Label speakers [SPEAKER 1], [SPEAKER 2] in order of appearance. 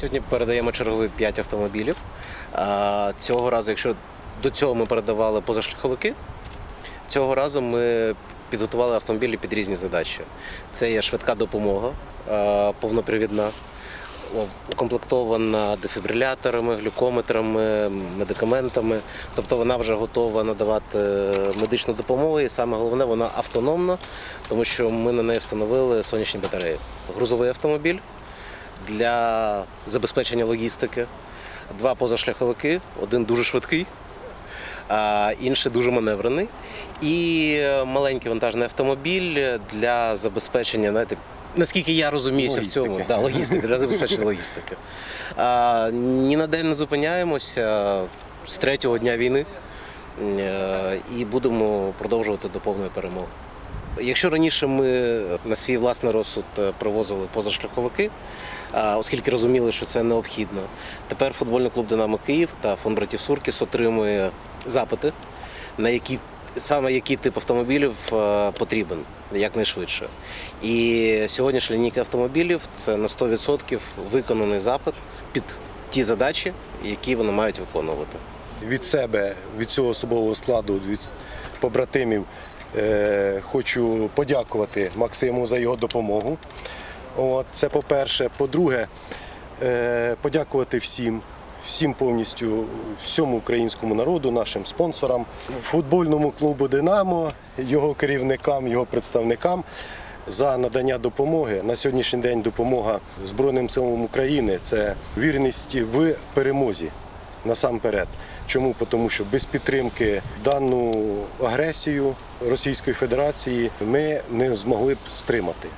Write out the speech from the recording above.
[SPEAKER 1] Сьогодні передаємо чергові 5 автомобілів. Цього разу, якщо до цього ми передавали позашляховики, цього разу ми підготували автомобілі під різні задачі. Це є швидка допомога, повнопривідна, укомплектована дефібриляторами, глюкометрами, медикаментами. Тобто вона вже готова надавати медичну допомогу, і саме головне, вона автономна, тому що ми на неї встановили сонячні батареї. Грузовий автомобіль для забезпечення логістики. Два позашляховики, один дуже швидкий, а інший дуже маневрений. І маленький вантажний автомобіль для забезпечення, знаєте, наскільки я розуміюся в цьому, да, логістики, для забезпечення логістики. А, ні на день не зупиняємося з третього дня війни е, і будемо продовжувати до повної перемоги. Якщо раніше ми на свій власний розсуд е, привозили позашляховики, оскільки розуміли, що це необхідно, тепер футбольний клуб Динамо Київ та фонд братів Суркіс отримує запити, на які саме який тип автомобілів е, потрібен якнайшвидше. І сьогоднішня лінійка автомобілів це на 100% виконаний запит під ті задачі, які вони мають виконувати.
[SPEAKER 2] Від себе, від цього особового складу, від побратимів хочу подякувати Максиму за його допомогу. От, це по-перше. По-друге, е, подякувати всім, всім повністю, всьому українському народу, нашим спонсорам, футбольному клубу Динамо, його керівникам, його представникам. За надання допомоги на сьогоднішній день допомога Збройним силам України це вірність в перемозі насамперед. Чому? Тому що без підтримки дану агресію Російської Федерації ми не змогли б стримати.